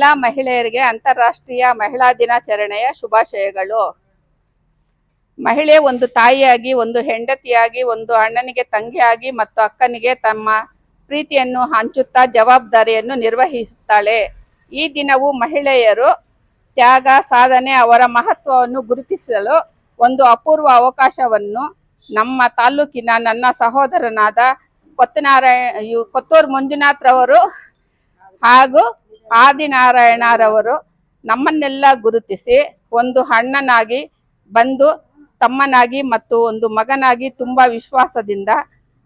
ಎಲ್ಲ ಮಹಿಳೆಯರಿಗೆ ಅಂತಾರಾಷ್ಟ್ರೀಯ ಮಹಿಳಾ ದಿನಾಚರಣೆಯ ಶುಭಾಶಯಗಳು. ಮಹಿಳೆ ಒಂದು ತಾಯಿಯಾಗಿ, ಒಂದು ಹೆಂಡತಿಯಾಗಿ, ಒಂದು ಅಣ್ಣನಿಗೆ ತಂಗಿಯಾಗಿ ಮತ್ತು ಅಕ್ಕನಿಗೆ ತಮ್ಮ ಪ್ರೀತಿಯನ್ನು ಹಂಚುತ್ತಾ ಜವಾಬ್ದಾರಿಯನ್ನು ನಿರ್ವಹಿಸುತ್ತಾಳೆ. ಈ ದಿನವು ಮಹಿಳೆಯರು ತ್ಯಾಗ, ಸಾಧನೆ, ಅವರ ಮಹತ್ವವನ್ನು ಗುರುತಿಸಲು ಒಂದು ಅಪೂರ್ವ ಅವಕಾಶವನ್ನು ನಮ್ಮ ತಾಲೂಕಿನ ನನ್ನ ಸಹೋದರನಾದ ಕೊತ್ತನಾರಾಯಣ ಕೊತ್ತೂರು ಮಂಜುನಾಥ್ರವರು ಹಾಗೂ ಆದಿನಾರಾಯಣರವರು ನಮ್ಮನ್ನೆಲ್ಲ ಗುರುತಿಸಿ ಒಂದು ಅಣ್ಣನಾಗಿ ಬಂದು ತಮ್ಮನಾಗಿ ಮತ್ತು ಒಂದು ಮಗನಾಗಿ ತುಂಬ ವಿಶ್ವಾಸದಿಂದ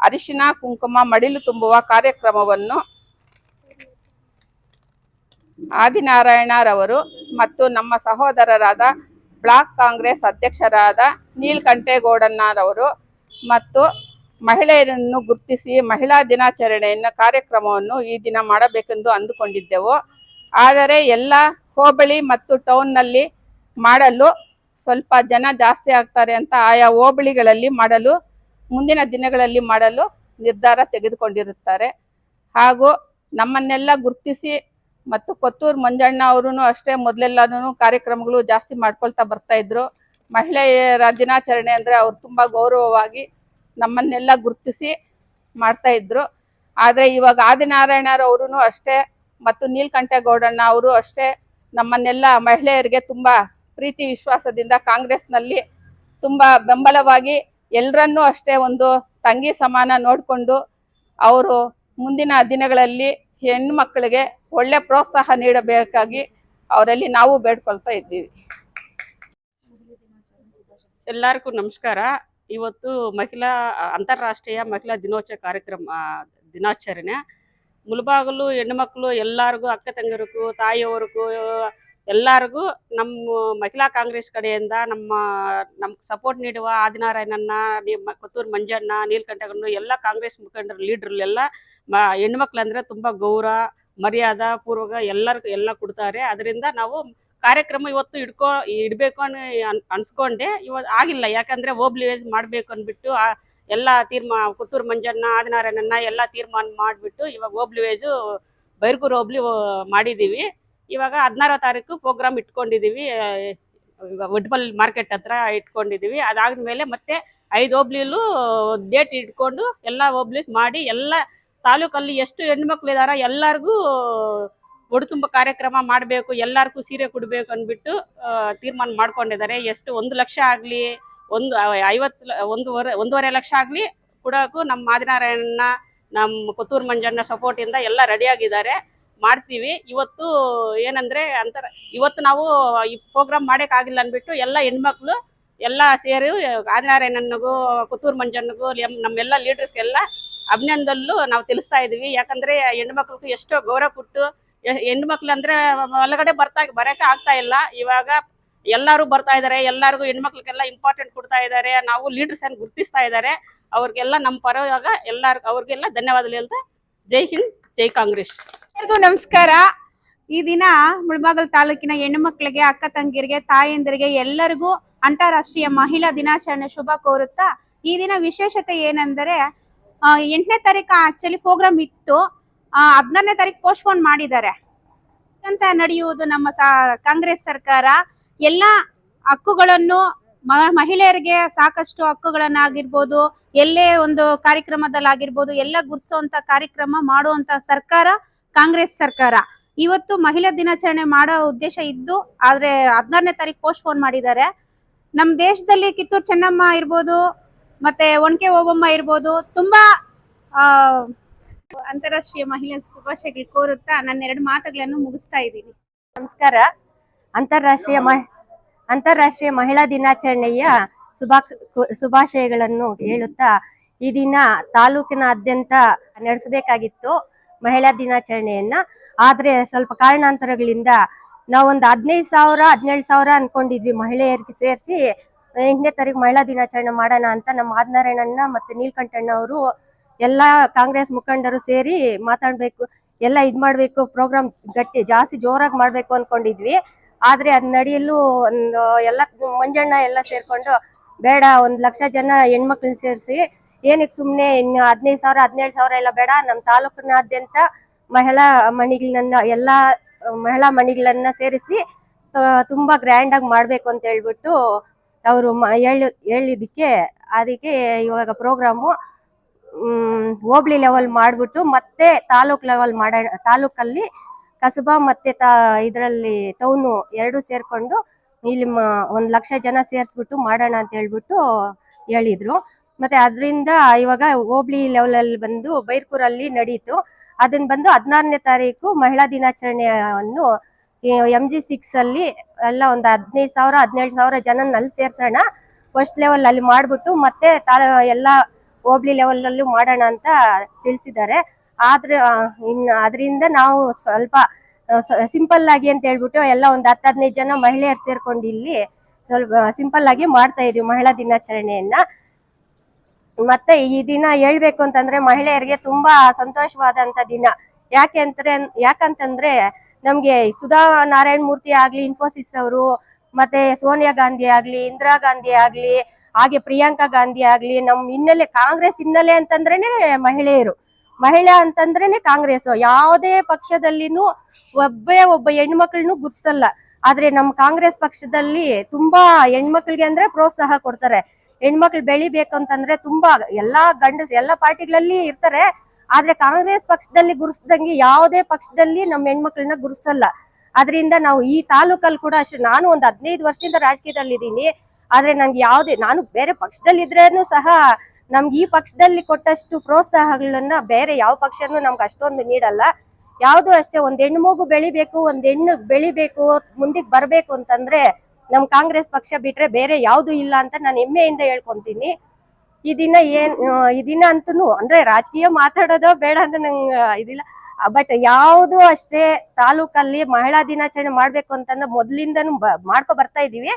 ಅರಿಶಿನ, ಕುಂಕುಮ, ಮಡಿಲು ತುಂಬುವ ಕಾರ್ಯಕ್ರಮವನ್ನು ಆದಿನಾರಾಯಣರವರು ಮತ್ತು ನಮ್ಮ ಸಹೋದರರಾದ ಬ್ಲಾಕ್ ಕಾಂಗ್ರೆಸ್ ಅಧ್ಯಕ್ಷರಾದ ನೀಲ್ಕಂಠೇಗೌಡಣ್ಣರವರು ಮತ್ತು ಮಹಿಳೆಯರನ್ನು ಗುರುತಿಸಿ ಮಹಿಳಾ ದಿನಾಚರಣೆಯನ್ನು ಕಾರ್ಯಕ್ರಮವನ್ನು ಈ ದಿನ ಮಾಡಬೇಕೆಂದು ಅಂದುಕೊಂಡಿದ್ದೆವು. ಆದರೆ ಎಲ್ಲ ಹೋಬಳಿ ಮತ್ತು ಟೌನ್ನಲ್ಲಿ ಮಾಡಲು ಸ್ವಲ್ಪ ಜನ ಜಾಸ್ತಿ ಆಗ್ತಾರೆ ಅಂತ ಆಯಾ ಹೋಬಳಿಗಳಲ್ಲಿ ಮಾಡಲು, ಮುಂದಿನ ದಿನಗಳಲ್ಲಿ ಮಾಡಲು ನಿರ್ಧಾರ ತೆಗೆದುಕೊಂಡಿರುತ್ತಾರೆ. ಹಾಗೂ ನಮ್ಮನ್ನೆಲ್ಲ ಗುರುತಿಸಿ ಮತ್ತು ಕೊತ್ತೂರು ಮಂಜಣ್ಣ ಅವರು ಅಷ್ಟೇ ಮೊದಲೆಲ್ಲನೂ ಕಾರ್ಯಕ್ರಮಗಳು ಜಾಸ್ತಿ ಮಾಡ್ಕೊಳ್ತಾ ಬರ್ತಾ ಇದ್ರು. ಮಹಿಳೆಯರ ದಿನಾಚರಣೆ ಅಂದರೆ ಅವ್ರು ತುಂಬ ಗೌರವವಾಗಿ ನಮ್ಮನ್ನೆಲ್ಲ ಗುರುತಿಸಿ ಮಾಡ್ತಾ ಇದ್ರು. ಆದರೆ ಇವಾಗ ಆದಿನಾರಾಯಣರವರು ಅಷ್ಟೇ ಮತ್ತು ನೀಲ್ಕಂಠೇಗೌಡಣ್ಣ ಅವರು ಅಷ್ಟೇ ನಮ್ಮನ್ನೆಲ್ಲ ಮಹಿಳೆಯರಿಗೆ ತುಂಬ ಪ್ರೀತಿ ವಿಶ್ವಾಸದಿಂದ ಕಾಂಗ್ರೆಸ್ನಲ್ಲಿ ತುಂಬ ಬೆಂಬಲವಾಗಿ ಎಲ್ಲರನ್ನೂ ಅಷ್ಟೇ ಒಂದು ತಂಗಿ ಸಮಾನ ನೋಡಿಕೊಂಡು ಅವರು ಮುಂದಿನ ದಿನಗಳಲ್ಲಿ ಹೆಣ್ಣು ಮಕ್ಕಳಿಗೆ ಒಳ್ಳೆ ಪ್ರೋತ್ಸಾಹ ನೀಡಬೇಕಾಗಿ ಅವರಲ್ಲಿ ನಾವು ಬೇಡ್ಕೊಳ್ತಾ ಇದ್ದೀವಿ. ಎಲ್ಲರಿಗೂ ನಮಸ್ಕಾರ. ಇವತ್ತು ಮಹಿಳಾ, ಅಂತಾರಾಷ್ಟ್ರೀಯ ಮಹಿಳಾ ದಿನೋತ್ಸವ ಕಾರ್ಯಕ್ರಮ, ದಿನಾಚರಣೆ. ಮುಳುಬಾಗಲು ಹೆಣ್ಮಕ್ಳು ಎಲ್ಲರಿಗೂ, ಅಕ್ಕ ತಂಗಿಯರಿಗೂ, ತಾಯಿಯವರಿಗೂ, ಎಲ್ಲರಿಗೂ ನಮ್ಮ ಮಹಿಳಾ ಕಾಂಗ್ರೆಸ್ ಕಡೆಯಿಂದ ನಮ್ಮ, ನಮ್ಗೆ ಸಪೋರ್ಟ್ ನೀಡುವ ಆದಿನಾರಾಯಣನ್ನ ಕೊತ್ತೂರು ಮಂಜಣ್ಣ, ನೀಲ್ಕಂಠಗಣ್ಣು, ಎಲ್ಲ ಕಾಂಗ್ರೆಸ್ ಮುಖಂಡರು, ಲೀಡ್ರಲ್ಲೆಲ್ಲ ಮ ಹೆಣ್ಮಕ್ಳಂದ್ರೆ ತುಂಬ ಗೌರವ ಮರ್ಯಾದ ಪೂರ್ವಕ ಎಲ್ಲರಿಗೂ ಎಲ್ಲ ಕೊಡ್ತಾರೆ. ಅದರಿಂದ ನಾವು ಕಾರ್ಯಕ್ರಮ ಇವತ್ತು ಇಡ್ಕೊ ಇಡಬೇಕು ಅನ್ ಅನ್- ಅನ್ಸ್ಕೊಂಡೆ. ಇವತ್ತು ಆಗಿಲ್ಲ. ಯಾಕಂದ್ರೆ ಓಬ್ಲಿವೇಜ್ ಮಾಡಬೇಕು ಅಂದ್ಬಿಟ್ಟು ಆ ಎಲ್ಲ ತೀರ್ಮಾನ ಪುತ್ತೂರು ಮಂಜಣ್ಣ ಆದಿನಾರಾಯಣನ್ನ ಎಲ್ಲ ತೀರ್ಮಾನ ಮಾಡಿಬಿಟ್ಟು ಇವಾಗ ವೇಸು ಬೈರ್ಗೂರು ಹೋಬ್ಳಿ ಮಾಡಿದ್ದೀವಿ ಇವಾಗ ಹದಿನಾರು ತಾರೀಕು ಪ್ರೋಗ್ರಾಮ್ ಇಟ್ಕೊಂಡಿದ್ದೀವಿ ಒಡ್ಬಲ್ ಮಾರ್ಕೆಟ್ ಹತ್ರ ಇಟ್ಕೊಂಡಿದ್ದೀವಿ ಅದಾದ್ಮೇಲೆ ಮತ್ತೆ ಐದು ಹೋಬ್ಳಿಲೂ ಡೇಟ್ ಇಟ್ಕೊಂಡು ಎಲ್ಲ ಹೋಬ್ಳಿಸ್ ಮಾಡಿ ಎಲ್ಲ ತಾಲೂಕಲ್ಲಿ ಎಷ್ಟು ಹೆಣ್ಮಕ್ಳು ಇದಾರ ಎಲ್ಲರಿಗೂ ಒಡತುಂಬ ಕಾರ್ಯಕ್ರಮ ಮಾಡಬೇಕು, ಎಲ್ಲರಿಗೂ ಸೀರೆ ಕೊಡಬೇಕು ಅಂದ್ಬಿಟ್ಟು ತೀರ್ಮಾನ ಮಾಡ್ಕೊಂಡಿದ್ದಾರೆ. ಎಷ್ಟು ಒಂದು ಲಕ್ಷ ಆಗಲಿ ಒಂದು ಐವತ್ತು ಒಂದೂವರೆ ಒಂದೂವರೆ ಲಕ್ಷ ಆಗಲಿ ಕೊಡೋಕ್ಕೂ ನಮ್ಮ ಆದಿನಾರಾಯಣನ ನಮ್ಮ ಕೊತ್ತೂರು ಮಂಜಣ್ಣ ಸಪೋರ್ಟಿಂದ ಎಲ್ಲ ರೆಡಿಯಾಗಿದ್ದಾರೆ ಮಾಡ್ತೀವಿ. ಇವತ್ತು ಏನಂದ್ರೆ ಅಂತರ, ಇವತ್ತು ನಾವು ಈ ಪ್ರೋಗ್ರಾಮ್ ಮಾಡೋಕ್ಕಾಗಿಲ್ಲ ಅಂದ್ಬಿಟ್ಟು ಎಲ್ಲ ಹೆಣ್ಮಕ್ಳು ಎಲ್ಲ ಸೇರಿ ಆದಿನಾರಾಯಣನಿಗೂ ಕೊತ್ತೂರು ಮಂಜಣ್ಣಗೂ ನಮ್ಮೆಲ್ಲ ಲೀಡರ್ಸ್ಗೆಲ್ಲ ಅಭಿನಂದಲ್ಲೂ ನಾವು ತಿಳಿಸ್ತಾ ಇದೀವಿ ಯಾಕಂದ್ರೆ ಹೆಣ್ಮಕ್ಳಿಗೂ ಎಷ್ಟೋ ಗೌರವ ಕೊಟ್ಟು ಹೆಣ್ಮಕ್ಳು ಅಂದರೆ ಒಳಗಡೆ ಬರ್ತಾ ಬರೋಕೆ ಆಗ್ತಾ ಇಲ್ಲ. ಇವಾಗ ಎಲ್ಲರೂ ಬರ್ತಾ ಇದ್ದಾರೆ ಎಲ್ಲರಿಗೂ ಹೆಣ್ಮಕ್ಳಿಗೆಲ್ಲ ಇಂಪಾರ್ಟೆಂಟ್ ಕೊಡ್ತಾ ಇದ್ದಾರೆ ನಾವು ಲೀಡರ್ಸ್ ಅನ್ನು ಗುರುತಿಸ್ತಾ ಇದ್ದಾರೆ ಅವ್ರಿಗೆಲ್ಲ ನಮ್ಮ ಪರವಾಗ ಎಲ್ಲರಿಗೂ ಅವ್ರಿಗೆಲ್ಲ ಧನ್ಯವಾದಗಳು ಹೇಳ್ತಾ ಜೈ ಹಿಂದ್, ಜೈ ಕಾಂಗ್ರೆಸ್. ಎಲ್ಲರಿಗೂ ನಮಸ್ಕಾರ. ಈ ದಿನ ಮುಳಬಾಗಲ್ ತಾಲೂಕಿನ ಹೆಣ್ಣು ಮಕ್ಕಳಿಗೆ ಅಕ್ಕ ತಂಗಿರಿಗೆ, ತಾಯಂದಿರಿಗೆ ಎಲ್ಲರಿಗೂ ಅಂತಾರಾಷ್ಟ್ರೀಯ ಮಹಿಳಾ ದಿನಾಚರಣೆ ಶುಭ ಕೋರುತ್ತಾ, ಈ ದಿನ ವಿಶೇಷತೆ ಏನೆಂದರೆ ಎಂಟನೇ ತಾರೀಕು ಆಕ್ಚುಲಿ ಪ್ರೋಗ್ರಾಮ್ ಇತ್ತು. ಹದಿನಾರನೇ ತಾರೀಕು ಪೋಸ್ಟ್ಪೋನ್ ಮಾಡಿದ್ದಾರೆ. ಅಂತ ನಡೆಯುವುದು ನಮ್ಮ ಕಾಂಗ್ರೆಸ್ ಸರ್ಕಾರ. ಎಲ್ಲ ಹಕ್ಕುಗಳನ್ನು ಮಹಿಳೆಯರಿಗೆ ಸಾಕಷ್ಟು ಹಕ್ಕುಗಳನ್ನಾಗಿರ್ಬೋದು, ಎಲ್ಲೇ ಒಂದು ಕಾರ್ಯಕ್ರಮದಲ್ಲಾಗಿರ್ಬೋದು, ಎಲ್ಲ ಗುರ್ಸೋಂತ ಕಾರ್ಯಕ್ರಮ ಮಾಡುವಂತ ಸರ್ಕಾರ ಕಾಂಗ್ರೆಸ್ ಸರ್ಕಾರ. ಇವತ್ತು ಮಹಿಳಾ ದಿನಾಚರಣೆ ಮಾಡೋ ಉದ್ದೇಶ ಇದ್ದು, ಆದ್ರೆ ಹದಿನಾರನೇ ತಾರೀಕು ಪೋಸ್ಟ್ಪೋನ್ ಮಾಡಿದ್ದಾರೆ. ನಮ್ಮ ದೇಶದಲ್ಲಿ ಕಿತ್ತೂರು ಚೆನ್ನಮ್ಮ ಇರ್ಬೋದು, ಮತ್ತೆ ಒಣಕೆ ಓಬಮ್ಮ ಇರ್ಬೋದು, ತುಂಬಾ ಅಂತಾರಾಷ್ಟ್ರೀಯ ಮಹಿಳಾ ಶುಭಾಶಯಗಳು ಕೋರುತ್ತಾ ನನ್ನ ಎರಡು ಮಾತುಗಳನ್ನು ಮುಗಿಸ್ತಾ ಇದ್ದೀನಿ. ನಮಸ್ಕಾರ. ಅಂತಾರಾಷ್ಟ್ರೀಯ ಮಹಿ, ಅಂತಾರಾಷ್ಟ್ರೀಯ ಮಹಿಳಾ ದಿನಾಚರಣೆಯ ಶುಭಾ, ಶುಭಾಶಯಗಳನ್ನು ಹೇಳುತ್ತಾ, ಈ ದಿನ ತಾಲೂಕಿನಾದ್ಯಂತ ನಡೆಸಬೇಕಾಗಿತ್ತು ಮಹಿಳಾ ದಿನಾಚರಣೆಯನ್ನ. ಆದ್ರೆ ಸ್ವಲ್ಪ ಕಾರಣಾಂತರಗಳಿಂದ ನಾವೊಂದು ಹದಿನೈದು ಸಾವಿರ, ಹದಿನೇಳು ಸಾವಿರ ಅನ್ಕೊಂಡಿದ್ವಿ ಮಹಿಳೆಯರಿಗೆ ಸೇರಿಸಿ, ಎಂಟನೇ ತಾರೀಕು ಮಹಿಳಾ ದಿನಾಚರಣೆ ಮಾಡೋಣ ಅಂತ ನಮ್ಮ ಆದ್ನಾರಾಯಣಣ್ಣ ಮತ್ತೆ ನೀಲ್ಕಂಠಣ್ಣ ಅವರು ಎಲ್ಲ ಕಾಂಗ್ರೆಸ್ ಮುಖಂಡರು ಸೇರಿ ಮಾತಾಡ್ಬೇಕು, ಎಲ್ಲ ಇದ್ ಮಾಡ್ಬೇಕು, ಪ್ರೋಗ್ರಾಮ್ ಗಟ್ಟಿ ಜಾಸ್ತಿ ಜೋರಾಗಿ ಮಾಡ್ಬೇಕು ಅನ್ಕೊಂಡಿದ್ವಿ. ಆದ್ರೆ ಅದ್ ನಡೆಯಲು ಒಂದು ಎಲ್ಲ ಮಂಜಣ್ಣ ಎಲ್ಲ ಸೇರ್ಕೊಂಡು, ಬೇಡ, ಒಂದ್ ಲಕ್ಷ ಜನ ಹೆಣ್ಮಕ್ಳನ್ನ ಸೇರಿಸಿ, ಏನಕ್ಕೆ ಸುಮ್ನೆ ಇನ್ನು ಹದಿನೈದು ಸಾವಿರ ಹದಿನೇಳು ಸಾವಿರ ಎಲ್ಲ ಬೇಡ ನಮ್ಮ ತಾಲೂಕಿನಾದ್ಯಂತ ಮಹಿಳಾ ಮಣಿಗಳನ್ನ, ಎಲ್ಲಾ ಮಹಿಳಾ ಮಣಿಗಳನ್ನ ಸೇರಿಸಿ ತುಂಬಾ ಗ್ರ್ಯಾಂಡ್ ಆಗಿ ಮಾಡ್ಬೇಕು ಅಂತ ಹೇಳ್ಬಿಟ್ಟು ಅವರು ಹೇಳಿ ಹೇಳಿದಕ್ಕೆ ಅದಕ್ಕೆ ಇವಾಗ ಪ್ರೋಗ್ರಾಮು ಹೋಬ್ಳಿ ಲೆವೆಲ್ ಮಾಡ್ಬಿಟ್ಟು ಮತ್ತೆ ತಾಲೂಕ್ ಲೆವೆಲ್ ಮಾಡ, ತಾಲೂಕಲ್ಲಿ ಕಸಬಾ ಮತ್ತೆ ತಾ ಇದರಲ್ಲಿ ಟೌನು ಎರಡು ಸೇರ್ಕೊಂಡು ಇಲ್ಲಿ ಒಂದು ಲಕ್ಷ ಜನ ಸೇರ್ಸ್ಬಿಟ್ಟು ಮಾಡೋಣ ಅಂತ ಹೇಳ್ಬಿಟ್ಟು ಹೇಳಿದ್ರು. ಮತ್ತೆ ಅದರಿಂದ ಇವಾಗ ಹೋಬ್ಳಿ ಲೆವೆಲ್ ಅಲ್ಲಿ ಬಂದು ಬೈರ್ಕೂರಲ್ಲಿ ನಡೀತು. ಅದನ್ನ ಬಂದು ಹದಿನಾರನೇ ತಾರೀಕು ಮಹಿಳಾ ದಿನಾಚರಣೆಯನ್ನು ಎಂ ಜಿ ಸಿಕ್ಸ್ ಅಲ್ಲಿ ಎಲ್ಲ ಒಂದು ಹದಿನೈದು ಸಾವಿರ, ಹದಿನೇಳು ಸಾವಿರ ಜನ ಅಲ್ಲಿ ಸೇರ್ಸೋಣ. ಫಸ್ಟ್ ಲೆವೆಲ್ ಅಲ್ಲಿ ಮಾಡ್ಬಿಟ್ಟು ಮತ್ತೆ ತಾ ಎಲ್ಲ ಹೋಬ್ಳಿ ಲೆವೆಲ್ ಅಲ್ಲೂ ಮಾಡೋಣ ಅಂತ ತಿಳಿಸಿದ್ದಾರೆ. ಆದ್ರೆ ಇನ್ ಅದರಿಂದ ನಾವು ಸ್ವಲ್ಪ ಸಿಂಪಲ್ ಆಗಿ ಅಂತ ಹೇಳ್ಬಿಟ್ಟು ಎಲ್ಲ ಒಂದು ಹತ್ತು ಹದಿನೈದು ಜನ ಮಹಿಳೆಯರು ಸೇರ್ಕೊಂಡು ಇಲ್ಲಿ ಸ್ವಲ್ಪ ಸಿಂಪಲ್ ಆಗಿ ಮಾಡ್ತಾ ಇದೀವಿ ಮಹಿಳಾ ದಿನಾಚರಣೆಯನ್ನ. ಮತ್ತೆ ಈ ದಿನ ಹೇಳ್ಬೇಕು ಅಂತಂದ್ರೆ ಮಹಿಳೆಯರಿಗೆ ತುಂಬಾ ಸಂತೋಷವಾದಂತ ದಿನ. ಯಾಕೆ ಅಂದ್ರೆ, ಯಾಕಂತಂದ್ರೆ ನಮ್ಗೆ ಸುಧಾ ನಾರಾಯಣ ಮೂರ್ತಿ ಆಗ್ಲಿ ಇನ್ಫೋಸಿಸ್ ಅವರು, ಮತ್ತೆ ಸೋನಿಯಾ ಗಾಂಧಿ ಆಗ್ಲಿ, ಇಂದಿರಾ ಗಾಂಧಿ ಆಗ್ಲಿ, ಹಾಗೆ ಪ್ರಿಯಾಂಕಾ ಗಾಂಧಿ ಆಗ್ಲಿ, ನಮ್ ಹಿನ್ನೆಲೆ ಕಾಂಗ್ರೆಸ್ ಹಿನ್ನೆಲೆ ಅಂತಂದ್ರೇನೆ ಮಹಿಳೆಯರು. ಮಹಿಳಾ ಅಂತಂದ್ರೇನೆ ಕಾಂಗ್ರೆಸ್. ಯಾವುದೇ ಪಕ್ಷದಲ್ಲಿನೂ ಒಬ್ಬೇ ಒಬ್ಬ ಹೆಣ್ಮಕ್ಳನ್ನು ಗುರ್ಸಲ್ಲ. ಆದ್ರೆ ನಮ್ಮ ಕಾಂಗ್ರೆಸ್ ಪಕ್ಷದಲ್ಲಿ ತುಂಬಾ ಹೆಣ್ಮಕ್ಳಿಗೆ ಅಂದ್ರೆ ಪ್ರೋತ್ಸಾಹ ಕೊಡ್ತಾರೆ. ಹೆಣ್ಮಕ್ಳು ಬೆಳಿಬೇಕು ಅಂತಂದ್ರೆ ತುಂಬಾ ಎಲ್ಲಾ ಗಂಡಸ್ ಎಲ್ಲಾ ಪಾರ್ಟಿಗಳಲ್ಲಿ ಇರ್ತಾರೆ. ಆದ್ರೆ ಕಾಂಗ್ರೆಸ್ ಪಕ್ಷದಲ್ಲಿ ಗುರುಸ್ದಂಗೆ ಯಾವುದೇ ಪಕ್ಷದಲ್ಲಿ ನಮ್ಮ ಹೆಣ್ಮಕ್ಳನ್ನ ಗುರುಸಲ್ಲ. ಅದರಿಂದ ನಾವು ಈ ತಾಲೂಕಲ್ಲಿ ಕೂಡ ಅಷ್ಟೇ, ನಾನು ಒಂದು ಹದಿನೈದು ವರ್ಷದಿಂದ ರಾಜಕೀಯದಲ್ಲಿ ಇದ್ದೀನಿ ಆದ್ರೆ ನಂಗೆ ಯಾವುದೇ, ನಾನು ಬೇರೆ ಪಕ್ಷದಲ್ಲಿ ಇದ್ರೇನು ಸಹ ನಮ್ಗೆ ಈ ಪಕ್ಷದಲ್ಲಿ ಕೊಟ್ಟಷ್ಟು ಪ್ರೋತ್ಸಾಹಗಳನ್ನ ಬೇರೆ ಯಾವ ಪಕ್ಷನೂ ನಮ್ಗೆ ಅಷ್ಟೊಂದು ನೀಡಲ್ಲ. ಯಾವ್ದು ಅಷ್ಟೇ ಒಂದ್ ಹೆಣ್ಣು ಮಗು ಬೆಳಿಬೇಕು, ಒಂದ್ ಹೆಣ್ಣು ಬೆಳಿಬೇಕು, ಮುಂದಿಗ್ ಬರ್ಬೇಕು ಅಂತಂದ್ರೆ ನಮ್ ಕಾಂಗ್ರೆಸ್ ಪಕ್ಷ ಬಿಟ್ರೆ ಬೇರೆ ಯಾವ್ದು ಇಲ್ಲ ಅಂತ ನಾನು ಹೆಮ್ಮೆಯಿಂದ ಹೇಳ್ಕೊಂತೀನಿ. ಈ ದಿನ ಏನ್ ಈ ದಿನ ಅಂತೂ ಅಂದ್ರೆ ರಾಜಕೀಯ ಮಾತಾಡೋದೋ ಬೇಡ ಅಂತ ನಂಗೆ ಇದಿಲ್ಲ. ಬಟ್ ಯಾವುದು ಅಷ್ಟೇ ತಾಲೂಕಲ್ಲಿ ಮಹಿಳಾ ದಿನಾಚರಣೆ ಮಾಡ್ಬೇಕು ಅಂತಂದ್ರೆ ಮೊದ್ಲಿಂದನೂ ಮಾಡ್ಕೊ ಬರ್ತಾ ಇದೀವಿ.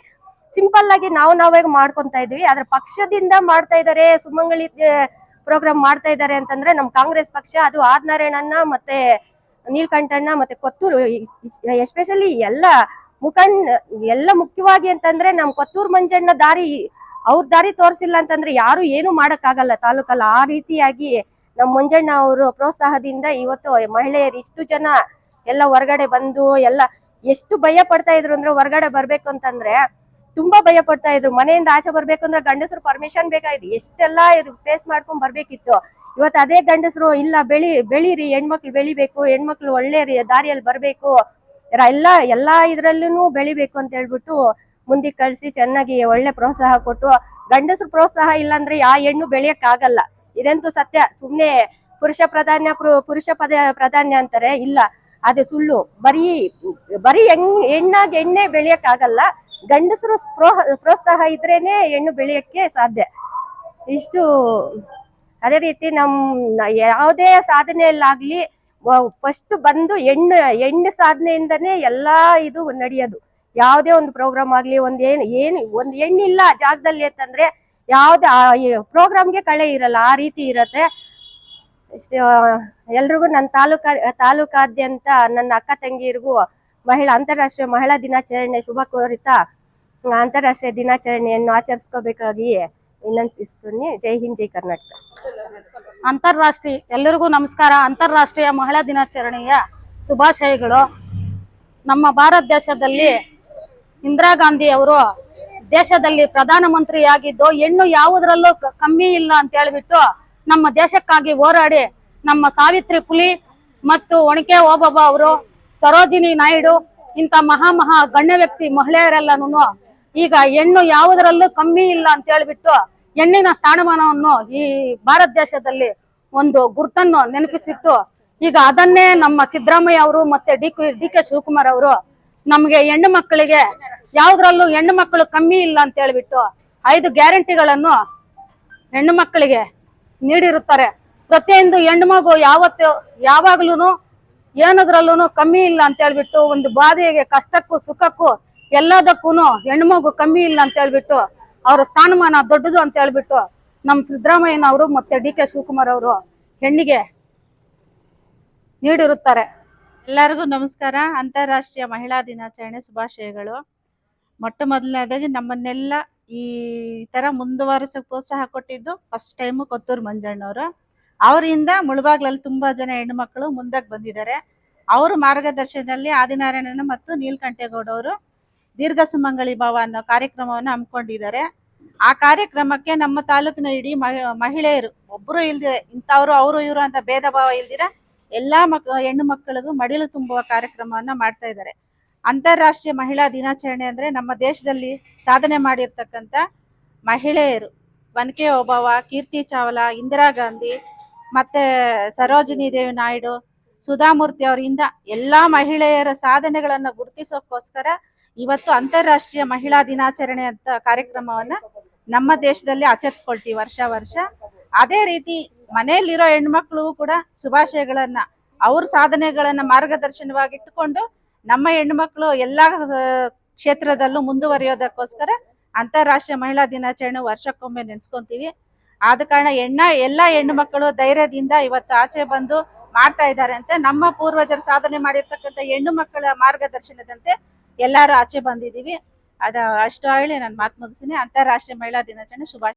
ಸಿಂಪಲ್ ಆಗಿ ನಾವು ನಾವೇ ಮಾಡ್ಕೊಂತ ಇದೀವಿ. ಆದ್ರೆ ಪಕ್ಷದಿಂದ ಮಾಡ್ತಾ ಇದಾರೆ, ಸುಮಂಗಳಿ ಪ್ರೋಗ್ರಾಮ್ ಮಾಡ್ತಾ ಇದಾರೆ ಅಂತಂದ್ರೆ ನಮ್ ಕಾಂಗ್ರೆಸ್ ಪಕ್ಷ, ಅದು ಆದ್ನಾರಾಯಣನ್ನ ಮತ್ತೆ ನೀಲ್ಕಂಠಣ್ಣ ಮತ್ತೆ ಕೊತ್ತೂರು ಎಸ್ಪೆಷಲಿ ಎಲ್ಲ ಮುಖಂಡ್, ಎಲ್ಲ ಮುಖ್ಯವಾಗಿ ಅಂತಂದ್ರೆ ನಮ್ ಕೊತ್ತೂರು ಮಂಜಣ್ಣ ದಾರಿ, ಅವ್ರ ದಾರಿ ತೋರಿಸಿಲ್ಲ ಅಂತಂದ್ರೆ ಯಾರು ಏನು ಮಾಡಕ್ಕಾಗಲ್ಲ ತಾಲೂಕಲ್ಲಿ. ಆ ರೀತಿಯಾಗಿ ನಮ್ ಮಂಜಣ್ಣ ಅವರು ಪ್ರೋತ್ಸಾಹದಿಂದ ಇವತ್ತು ಮಹಿಳೆಯರು ಇಷ್ಟು ಜನ ಎಲ್ಲ ಹೊರಗಡೆ ಬಂದು ಎಲ್ಲ ಎಷ್ಟು ಭಯ ಪಡ್ತಾ ಇದ್ರು ಅಂದ್ರೆ ಹೊರಗಡೆ ಬರ್ಬೇಕು ಅಂತಂದ್ರೆ ತುಂಬಾ ಭಯ ಪಡ್ತಾ ಇದ್ರು. ಮನೆಯಿಂದ ಆಚೆ ಬರ್ಬೇಕು ಅಂದ್ರೆ ಗಂಡಸರು ಪರ್ಮಿಷನ್ ಬೇಕಾಯ್ತು. ಎಷ್ಟೆಲ್ಲಾ ಇದು ಫೇಸ್ ಮಾಡ್ಕೊಂಡ್ ಬರ್ಬೇಕಿತ್ತು. ಇವತ್ತು ಅದೇ ಗಂಡಸರು, ಇಲ್ಲ, ಬೆಳಿ, ಬೆಳೀರಿ, ಹೆಣ್ಮಕ್ಳು ಬೆಳಿಬೇಕು, ಹೆಣ್ಮಕ್ಳು ಒಳ್ಳೆ ದಾರಿಯಲ್ಲಿ ಬರ್ಬೇಕು. ಎಲ್ಲ, ಎಲ್ಲಾ ಇದ್ರಲ್ಲೂ ಬೆಳಿಬೇಕು ಅಂತ ಹೇಳ್ಬಿಟ್ಟು ಮುಂದಕ್ಕೆ ಕಳ್ಸಿ ಚೆನ್ನಾಗಿ ಒಳ್ಳೆ ಪ್ರೋತ್ಸಾಹ ಕೊಟ್ಟು, ಗಂಡಸರು ಪ್ರೋತ್ಸಾಹ ಇಲ್ಲಾಂದ್ರೆ ಆ ಹೆಣ್ಣು ಬೆಳೆಯಕ್ ಆಗಲ್ಲ ಇದಂತೂ ಸತ್ಯ. ಸುಮ್ನೆ ಪುರುಷ ಪ್ರಾಧಾನ್ಯ ಪುರುಷ ಪದ, ಪ್ರಾಧಾನ್ಯ ಅಂತಾರೆ. ಇಲ್ಲ, ಅದು ಸುಳ್ಳು. ಬರೀ ಬರೀ ಹೆಣ್, ಹೆಣ್ಣಾಗಿ ಎಣ್ಣೆ ಬೆಳೆಯಕ್ ಆಗಲ್ಲ ಗಂಡಸರು ಪ್ರೋ- ಪ್ರೋತ್ಸಾಹ ಇದ್ರೇನೆ ಹೆಣ್ಣು ಬೆಳೆಯಕ್ಕೆ ಸಾಧ್ಯ. ಇಷ್ಟು, ಅದೇ ರೀತಿ ನಮ್ಮ ಯಾವುದೇ ಸಾಧನೆಯಲ್ಲಾಗ್ಲಿ ಫಸ್ಟ್ ಬಂದು ಹೆಣ್ಣು ಹೆಣ್ಣು ಸಾಧನೆಯಿಂದನೇ ಎಲ್ಲಾ ಇದು ನಡೆಯೋದು. ಯಾವುದೇ ಒಂದು ಪ್ರೋಗ್ರಾಮ್ ಆಗ್ಲಿ, ಒಂದ್ ಏನ್, ಏನು, ಒಂದ್ ಹೆಣ್ಣಿಲ್ಲ ಜಾಗದಲ್ಲಿ ಅಂತಂದ್ರೆ, ಯಾವ್ದೇ ಪ್ರೋಗ್ರಾಮ್ಗೆ ಕಳೆ ಇರಲ್ಲ, ಆ ರೀತಿ ಇರತ್ತೆ. ಎಲ್ರಿಗೂ ನನ್ನ ತಾಲೂಕ, ತಾಲೂಕಾದ್ಯಂತ ನನ್ನ ಅಕ್ಕ ತಂಗಿಯರಿಗೂ ಮಹಿಳಾ ಅಂತಾರಾಷ್ಟ್ರೀಯ ಮಹಿಳಾ ದಿನಾಚರಣೆ ಶುಭ ಕೋರಿತ ಅಂತಾರಾಷ್ಟ್ರೀಯ ದಿನಾಚರಣೆಯನ್ನು ಆಚರಿಸ್ಕೋಬೇಕಾಗಿ ವಿನಂತಿಸ್ತೀನಿ. ಜೈ ಹಿಂದ್, ಜೈ ಕರ್ನಾಟಕ. ಅಂತಾರಾಷ್ಟ್ರೀಯ ಎಲ್ಲರಿಗೂ ನಮಸ್ಕಾರ. ಅಂತಾರಾಷ್ಟ್ರೀಯ ಮಹಿಳಾ ದಿನಾಚರಣೆಯ ಶುಭಾಶಯಗಳು. ನಮ್ಮ ಭಾರತ ದೇಶದಲ್ಲಿ ಇಂದಿರಾ ಗಾಂಧಿ ಅವರು ದೇಶದಲ್ಲಿ ಪ್ರಧಾನಮಂತ್ರಿಯಾಗಿದ್ದು, ಹೆಣ್ಣು ಯಾವುದರಲ್ಲೂ ಕಮ್ಮಿ ಇಲ್ಲ ಅಂತ ಹೇಳಿಬಿಟ್ಟು ನಮ್ಮ ದೇಶಕ್ಕಾಗಿ ಹೋರಾಡಿ, ನಮ್ಮ ಸಾವಿತ್ರಿ ಪುಲಿ ಮತ್ತು ಒಣಕೆ ಓಬವ್ವ ಅವರು ಸರೋಜಿನಿ ನಾಯ್ಡು, ಇಂಥ ಮಹಾ ಮಹಾ ಗಣ್ಯ ವ್ಯಕ್ತಿ ಮಹಿಳೆಯರೆಲ್ಲನೂ ಈಗ ಹೆಣ್ಣು ಯಾವುದರಲ್ಲೂ ಕಮ್ಮಿ ಇಲ್ಲ ಅಂತ ಹೇಳ್ಬಿಟ್ಟು ಹೆಣ್ಣಿನ ಸ್ಥಾನಮಾನವನ್ನು ಈ ಭಾರತ ದೇಶದಲ್ಲಿ ಒಂದು ಗುರುತನ್ನು ನೆನಪಿಸಿತ್ತು ಈಗ ಅದನ್ನೇ ನಮ್ಮ ಸಿದ್ದರಾಮಯ್ಯ ಅವರು ಮತ್ತೆ ಡಿ ಡಿ ಕೆ ಶಿವಕುಮಾರ್ ಅವರು ನಮಗೆ ಹೆಣ್ಣು ಮಕ್ಕಳಿಗೆ ಯಾವುದ್ರಲ್ಲೂ ಹೆಣ್ಣು ಮಕ್ಕಳು ಕಮ್ಮಿ ಇಲ್ಲ ಅಂತ ಹೇಳ್ಬಿಟ್ಟು ಐದು ಗ್ಯಾರಂಟಿಗಳನ್ನು ಹೆಣ್ಣು ಮಕ್ಕಳಿಗೆ ನೀಡಿರುತ್ತಾರೆ. ಪ್ರತಿಯೊಂದು ಹೆಣ್ಣು ಮಗು ಯಾವತ್ತು ಯಾವಾಗ್ಲೂ ಏನದ್ರಲ್ಲೂ ಕಮ್ಮಿ ಇಲ್ಲ ಅಂತ ಹೇಳ್ಬಿಟ್ಟು ಒಂದು ಬಾಧೆಗೆ, ಕಷ್ಟಕ್ಕೂ ಸುಖಕ್ಕೂ ಎಲ್ಲದಕ್ಕೂ ಹೆಣ್ಮಗು ಮಗು ಕಮ್ಮಿ ಇಲ್ಲ ಅಂತ ಹೇಳ್ಬಿಟ್ಟು ಅವರ ಸ್ಥಾನಮಾನ ದೊಡ್ಡದು ಅಂತ ಹೇಳ್ಬಿಟ್ಟು ನಮ್ಮ ಸಿದ್ದರಾಮಯ್ಯನವರು ಮತ್ತೆ ಡಿ ಕೆ ಶಿವಕುಮಾರ್ ಅವರು ಹೆಣ್ಣಿಗೆ ನೀಡಿರುತ್ತಾರೆ ಎಲ್ಲರಿಗೂ ನಮಸ್ಕಾರ. ಅಂತಾರಾಷ್ಟ್ರೀಯ ಮಹಿಳಾ ದಿನಾಚರಣೆ ಶುಭಾಶಯಗಳು. ಮೊಟ್ಟ ಮೊದಲನೇದಾಗಿ ನಮ್ಮನ್ನೆಲ್ಲ ಈ ತರ ಮುಂದುವರೆಸಕ್ಕೆ ಪ್ರೋತ್ಸಾಹ ಕೊಟ್ಟಿದ್ದು ಫಸ್ಟ್ ಟೈಮು ಕೊತ್ತೂರು ಮಂಜಣ್ಣವರು. ಅವರಿಂದ ಮುಳಬಾಗ್ಲಲ್ಲಿ ತುಂಬಾ ಜನ ಹೆಣ್ಮಕ್ಳು ಮುಂದಕ್ಕೆ ಬಂದಿದ್ದಾರೆ. ಅವರು ಮಾರ್ಗದರ್ಶನದಲ್ಲಿ ಆದಿನಾರಾಯಣನ ಮತ್ತು ನೀಲ್ಕಂಠೇಗೌಡ ಅವರು ದೀರ್ಘ ಸುಮಂಗಳಿ ಭಾವ ಅನ್ನೋ ಕಾರ್ಯಕ್ರಮವನ್ನು ಹಮ್ಮಿಕೊಂಡಿದ್ದಾರೆ. ಆ ಕಾರ್ಯಕ್ರಮಕ್ಕೆ ನಮ್ಮ ತಾಲೂಕಿನ ಇಡೀ ಮಹಿ- ಮಹಿಳೆಯರು ಒಬ್ಬರು ಇಲ್ದಿದೆ ಇಂಥವ್ರು, ಅವರು ಇವರು ಅಂತ ಭೇದ ಭಾವ ಇಲ್ದಿರ ಎಲ್ಲಾ ಮಕ್ ಹೆಣ್ಣು ಮಕ್ಕಳಿಗೂ ಮಡಿಲು ತುಂಬುವ ಕಾರ್ಯಕ್ರಮವನ್ನ ಮಾಡ್ತಾ ಇದ್ದಾರೆ. ಅಂತಾರಾಷ್ಟ್ರೀಯ ಮಹಿಳಾ ದಿನಾಚರಣೆ ಅಂದ್ರೆ ನಮ್ಮ ದೇಶದಲ್ಲಿ ಸಾಧನೆ ಮಾಡಿರ್ತಕ್ಕಂಥ ಮಹಿಳೆಯರು. ವನಕೆ ಒಬ್ಬವ ಕೀರ್ತಿ ಚಾವ್ಲಾ, ಇಂದಿರಾ ಗಾಂಧಿ ಮತ್ತೆ ಸರೋಜಿನಿ ದೇವಿ ನಾಯ್ಡು, ಸುಧಾಮೂರ್ತಿ ಅವರಿಂದ ಎಲ್ಲಾ ಮಹಿಳೆಯರ ಸಾಧನೆಗಳನ್ನ ಗುರುತಿಸೋಕ್ಕೋಸ್ಕರ ಇವತ್ತು ಅಂತಾರಾಷ್ಟ್ರೀಯ ಮಹಿಳಾ ದಿನಾಚರಣೆ ಅಂತ ಕಾರ್ಯಕ್ರಮವನ್ನ ನಮ್ಮ ದೇಶದಲ್ಲಿ ಆಚರಿಸ್ಕೊಳ್ತೀವಿ ವರ್ಷ ವರ್ಷ. ಅದೇ ರೀತಿ ಮನೆಯಲ್ಲಿರೋ ಹೆಣ್ಮಕ್ಳು ಕೂಡ ಶುಭಾಶಯಗಳನ್ನ, ಅವ್ರ ಸಾಧನೆಗಳನ್ನ ಮಾರ್ಗದರ್ಶನವಾಗಿಟ್ಟುಕೊಂಡು ನಮ್ಮ ಹೆಣ್ಮಕ್ಳು ಎಲ್ಲಾ ಕ್ಷೇತ್ರದಲ್ಲೂ ಮುಂದುವರಿಯೋದಕ್ಕೋಸ್ಕರ ಅಂತಾರಾಷ್ಟ್ರೀಯ ಮಹಿಳಾ ದಿನಾಚರಣೆ ವರ್ಷಕ್ಕೊಮ್ಮೆ ನೆನ್ಸ್ಕೊಂತೀವಿ. ಆದ ಕಾರಣ ಹೆಣ್ಣ, ಎಲ್ಲಾ ಹೆಣ್ಣು ಮಕ್ಕಳು ಧೈರ್ಯದಿಂದ ಇವತ್ತು ಆಚೆ ಬಂದು ಮಾಡ್ತಾ ಇದ್ದಾರೆ ಅಂತ ನಮ್ಮ ಪೂರ್ವಜರು ಸಾಧನೆ ಮಾಡಿರ್ತಕ್ಕಂಥ ಹೆಣ್ಣು ಮಕ್ಕಳ ಮಾರ್ಗದರ್ಶನದಂತೆ ಎಲ್ಲಾರು ಆಚೆ ಬಂದಿದೀವಿ ಅದ ಅಷ್ಟು ಹೇಳಿ ನಾನು ಮಾತು ಮುಗಿಸಿನಿ ಅಂತಾರಾಷ್ಟ್ರೀಯ ಮಹಿಳಾ ದಿನಾಚರಣೆ ಶುಭಾಶಯ